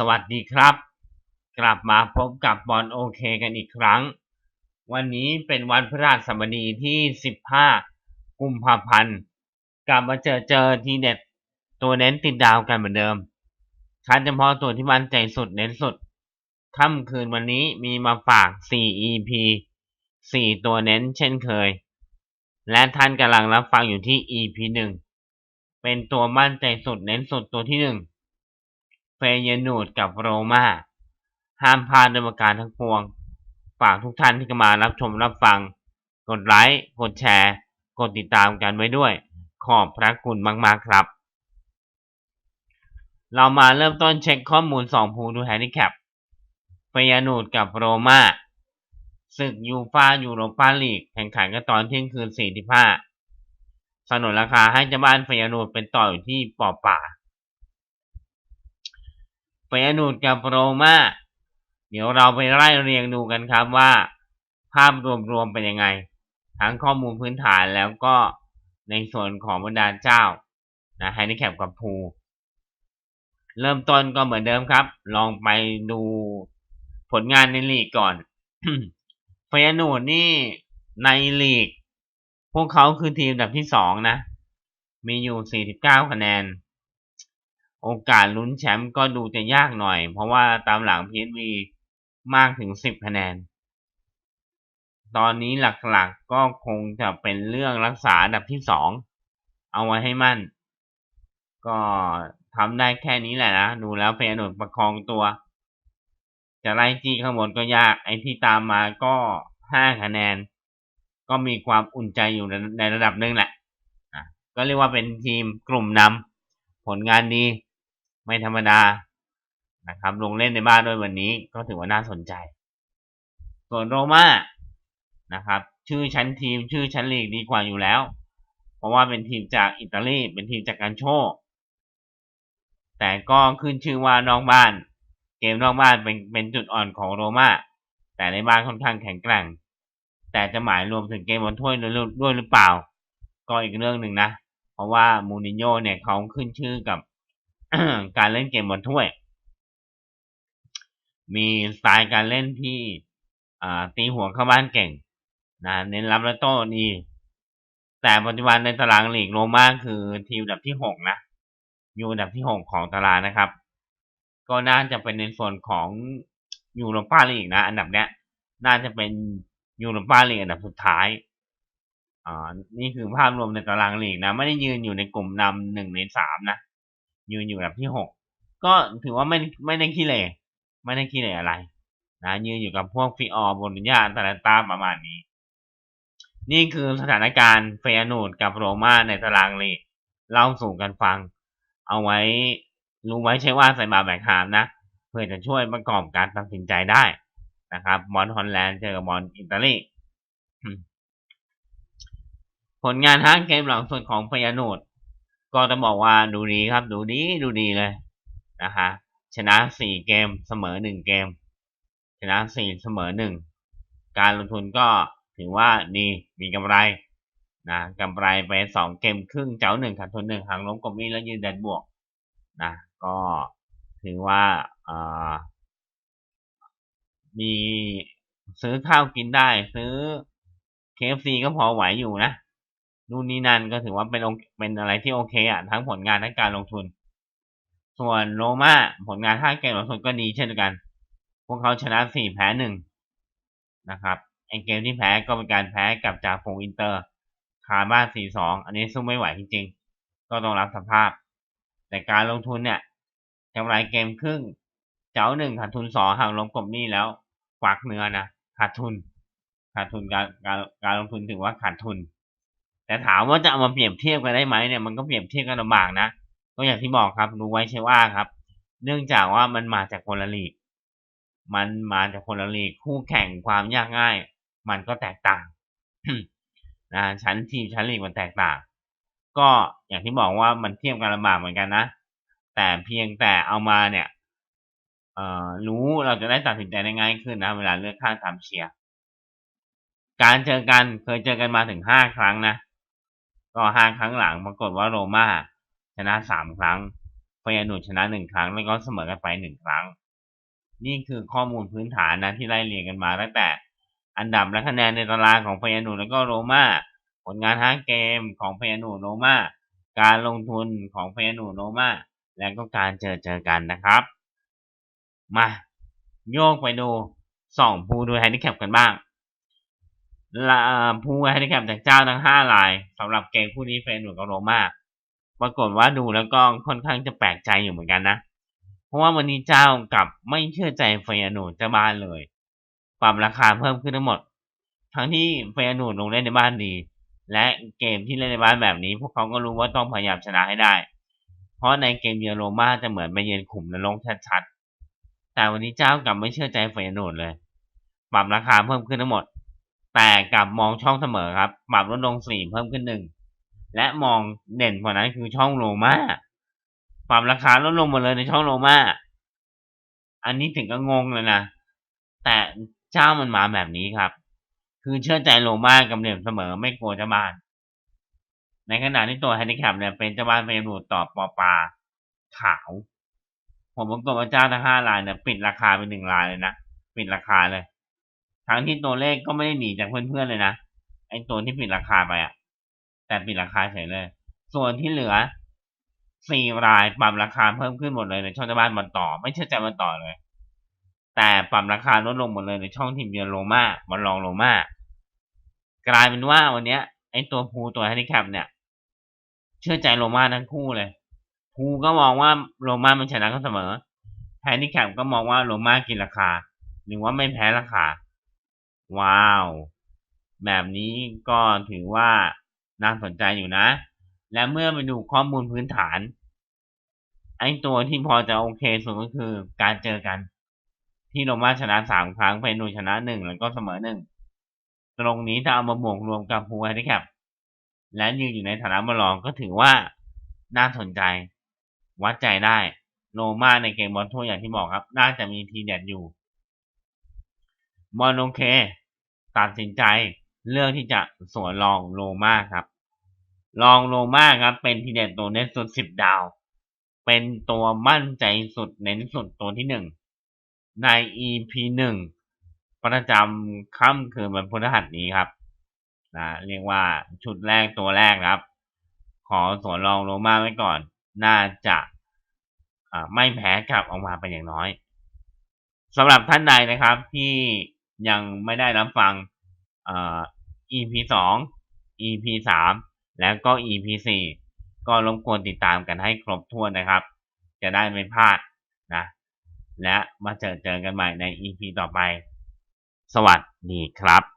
สวัสดีครับ กลับมาพบกับบอลโอเคกันอีกครั้ง วันนี้เป็นวันพฤหัสบดีที่ 15 กุมภาพันธ์ กลับมาเจอเจอทีเด็ดตัวเน้นติดดาวกันเหมือนเดิม คัดเฉพาะตัวที่มั่นใจสุดเน้นสุด ค่ำคืนวันนี้มีมาฝาก 4 EP 4 ตัวเน้นเช่นเคย และท่านกำลังรับฟังอยู่ที่ EP 1 เป็นตัวมั่นใจสุดเน้นสุดตัวที่ 1 เฟยนูดกับโรมาห้ามพลาดในประการทั้งปวง ฝากทุกท่านที่เข้ามารับชมรับฟัง กดไลค์กดแชร์ กดติดตามกันไว้ด้วย ขอบพระคุณมากๆครับ เรามาเริ่มต้นเช็คข้อมูล 2 ภูดูแฮนดิแคปเฟยนูดกับโรมาศึกยูฟายูโรปาลีกแข่งขันกันตอนเที่ยงคืน 45สนนราคาให้เจ้าบ้านเฟยนูดเป็นต่ออยู่ที่ปอป่า เฟยนูดกับโรมาเดี๋ยวเราไปไล่เรียงดูกันครับว่า ภาพรวมๆเป็นยังไง ทั้งข้อมูลพื้นฐานแล้วก็ในส่วนของบรรดาเจ้านะไฮนิแคปกับภูเริ่มต้นก็เหมือนเดิมครับ ลองไปดูผลงานในลีกก่อนเฟยนูดนี่ในลีก พวกเขาคือทีมอันดับที่สองนะ มีอยู่ 49 คะแนน โอกาสลุ้นแชมป์ก็ดูจะยากหน่อย เพราะว่าตามหลัง PSV มากถึง10คะแนน ตอนนี้หลักๆก็คงจะเป็นเรื่องรักษาอันดับที่2เอาไว้ให้มั่น ก็ทำได้แค่นี้แหละนะ ดูแล้วเฟยนดประคองตัว จะไล่จี้ข้างบนก็ยาก ไอ้ที่ตามมาก็5คะแนน ก็มีความอุ่นใจอยู่ในระดับหนึ่งแหละก็เรียกว่าเป็นทีมกลุ่มนำผลงานดี ไม่ธรรมดานะครับ ลงเล่นในบ้านด้วยวันนี้ก็ถือว่าน่าสนใจ ส่วนโรม่านะครับ ชื่อชั้นทีมชื่อชั้นลีกดีกว่าอยู่แล้ว เพราะว่าเป็นทีมจากอิตาลีเป็นทีมจากการโชว์แต่ก็ขึ้นชื่อว่านอกบ้าน เกมนอกบ้านเป็นเป็นจุดอ่อนของโรม่าแต่ในบ้านค่อนข้างแข็งแกร่ง แต่จะหมายรวมถึงเกมบอลถ้วยด้วยหรือเปล่า ก็อีกเรื่องหนึ่งนะ เพราะว่ามูนิโญ่เนี่ยเขาขึ้นชื่อกับ การเล่นเกมบนถ้วย มีสไตล์การเล่นที่ตีหัวเข้าบ้านเก่งนะเน้นรับและโต้ดี แต่ปัจจุบันในตารางลีกโรม่าคือทีมอันดับที่หกนะ อยู่อันดับที่หกของตารางนะครับ ก็น่าจะเป็นในส่วนของยูโรปาลีกนะ อันดับเนี้ย น่าจะเป็นยูโรปาลีกอันดับสุดท้ายอ่านี่คือภาพรวมในตารางลีกนะ ไม่ได้ยืนอยู่ในกลุ่มนำหนึ่งในสามนะ ยืนอยู่แบบที่หกก็ถือว่าไม่ไม่ได้ขี้เหร่ไม่ได้ขี้เหร่อะไร นะยืนอยู่กับพวกฟิออร์บนญาตาลตาประมาณนี้ นี่คือสถานการณ์เฟยนูดกับโรม่าในตารางลีกเล่าสู่กันฟัง เอาไว้รู้ไว้ใช่ว่าใส่บาแบกหามนะ เพื่อจะช่วยประกอบการตัดสินใจได้นะครับมอนฮอลแลนด์เจอกับมอนอิตาลีผลงานทั้งเกมหลังสุดของเฟยนูด ก็จะบอกว่าดูดีครับ ดูดีดูดีเลยนะคะชนะสี่เกมเสมอหนึ่งเกม ชนะสี่เสมอหนึ่งการลงทุนก็ถือว่าดีมีกำไรนะกำไรไปสองเกมครึ่งเจ้าหนึ่งขาดทุนหนึ่งหางล้มกบมีแล้วยืนดันบวกนะก็ถือว่ามีซื้อข้าวกินได้ ซื้อ KFC ก็พอไหวอยู่นะ นู่นนี่นั่นก็ถือว่าเป็นเป็นอะไรที่โอเคอะทั้งผลงานทั้งการลงทุน ส่วนโรม่าผลงานห้าเกมลงทุนก็ดีเช่นกัน พวกเขาชนะสี่แพ้หนึ่งนะครับไอเกมที่แพ้ก็เป็นการแพ้กับจากฟงอินเตอร์คาบ้านสี่สองอันนี้สู้ไม่ไหวจริงๆ ก็ต้องรับสภาพ แต่การลงทุนเนี่ยกำไรเกมครึ่ง เจ้าหนึ่งขาดทุนสองห่างลงกบนี้แล้วฝากเนื้อนะขาดทุนขาดทุนการการการลงทุนถือว่าขาดทุน แต่ถามว่าจะเอามาเปรียบเทียบกันได้ไหมเนี่ยมันก็เปรียบเทียบกันลำบากนะก็อย่างที่บอกครับรู้ไว้ใช่ว่าครับ เนื่องจากว่ามันมาจากคนละลีก มันมาจากคนละลีกคู่แข่งความยากง่าย มันก็แตกต่างนะชั้นทีมชั้นลีกมันแตกต่าง ก็อย่างที่บอกว่ามันเทียบกันลำบากเหมือนกันนะแต่เพียงแต่เอามาเนี่ยเอ่อรู้เราจะได้ตัดสินใจได้ง่ายขึ้นนะเวลาเลือกข้างตามเชียร์การเจอกันเคยเจอกันมาถึงห้าครั้งนะ ก็ห้าครั้งหลังปรากฏว่าโรม่าชนะสามครั้งฟยนูชนะหนึ่งครั้ง แล้วก็เสมอกันไปหนึ่งครั้ง นี่คือข้อมูลพื้นฐานนะที่ไล่เรียงกันมาตั้งแต่อันดับและคะแนนในตารางของฟยนูแล้วก็โรม่าผลงานห้าเกมของฟยนูโรม่าการลงทุนของฟยนูโรม่าและก็การเจอเจอกันนะครับ มาโยกไปดูสองผู้ดูแฮนดิแคปกันบ้าง ผู้แฮนดิแคปจากเจ้าทั้งห้ารายสำหรับเกมคู่นี้เฟยนูกับโรมาปรากฏว่าดูแล้วก็ค่อนข้างจะแปลกใจอยู่เหมือนกันนะ เพราะว่าวันนี้เจ้ากับไม่เชื่อใจเฟยนูเจ้าบ้านเลย ปรับราคาเพิ่มขึ้นทั้งหมด ทั้งที่เฟยนูลงเล่นในบ้านดี และเกมที่เล่นในบ้านแบบนี้ พวกเขาก็รู้ว่าต้องพยายามชนะให้ได้ เพราะในเกมเยือนโรมาจะเหมือนไปเยือนขุมนรกชัดๆแต่วันนี้เจ้ากลับไม่เชื่อใจเฟยนูเลย ปรับราคาเพิ่มขึ้นทั้งหมด แต่กลับมองช่องเสมอครับ ปรับลดลงสี่เพิ่มขึ้นหนึ่งและมองเด่นกว่านั้นคือช่องโรม่าปรับราคาลดลงหมดเลยในช่องโรม่าอันนี้ถึงก็งงเลยนะแต่เจ้ามันมาแบบนี้ครับ คือเชื่อใจโรม่ากับเหลี่ยมเสมอไม่กลัวจ้าบ้าน ในขณะที่ตัวแฮนดิแคปเนี่ยเป็นเจ้าบ้านเฟยนูตอบปอปลาขาว ผมประกบว่าเจ้าทั้งห้ารายเนี่ยปิดราคาเป็นหนึ่งรายเลยนะ ปิดราคาเลย ทั้งที่ตัวเลขก็ไม่ได้หนีจากเพื่อนๆเลยนะไอตัวที่ปิดราคาไปอะแต่ปิดราคาเฉยเลย ส่วนที่เหลือสี่รายปรับราคาเพิ่มขึ้นหมดเลยในช่องเจ้าบ้านมันต่อ ไม่เชื่อใจมันต่อเลย แต่ปรับราคาลดลงหมดเลยในช่องทีมเยือนโรม่ามันลองโรม่ากลายเป็นว่าวันเนี้ยไอตัวภูตัวแฮนดิแคปเนี่ย เชื่อใจโรม่าทั้งคู่เลยภูก็มองว่าโรม่ามันชนะก็เสมอแฮนดิแคปก็มองว่าโรม่ากินราคา หรือว่าไม่แพ้ราคา ว้าว แบบนี้ก็ถือว่าน่าสนใจอยู่นะ และเมื่อไปดูข้อมูลพื้นฐาน ไอ้ตัวที่พอจะโอเคสุดก็คือการเจอกัน ที่โรม่าชนะสามครั้งเฟยนูชนะหนึ่งแล้วก็เสมอหนึ่งตรงนี้ถ้าเอามาบวกรวมกับฮูแฮนดิแคปและยืนอยู่ในฐานะมาลองก็ถือว่าน่าสนใจ วัดใจได้ โรม่าในเกมบอลทั่วอย่างที่บอกครับ น่าจะมีทีเด็ดอยู่ บอลโอเค ตัดสินใจเลือกที่จะสวนลองโรม่าครับ ลองโรม่าครับ เป็นทีเด็ดตัวเน้นสุดสิบดาว เป็นตัวมั่นใจสุดเน้นสุดตัวที่หนึ่งใน EP หนึ่งประจำค่ำคืนวันพฤหัสนี้ครับนะเรียกว่าชุดแรกตัวแรกครับ ขอสวนรองโรม่าไว้ก่อน น่าจะไม่แพ้กลับออกมาเป็นอย่างน้อยสำหรับท่านใดนะครับที่ ยังไม่ได้รับฟัง EP สอง EP สามแล้วก็ EP สี่ก็รบกวนติดตามกันให้ครบถ้วนนะครับ จะได้ไม่พลาดนะ และมาเจอเจอกันใหม่ใน EP ต่อไป สวัสดีครับ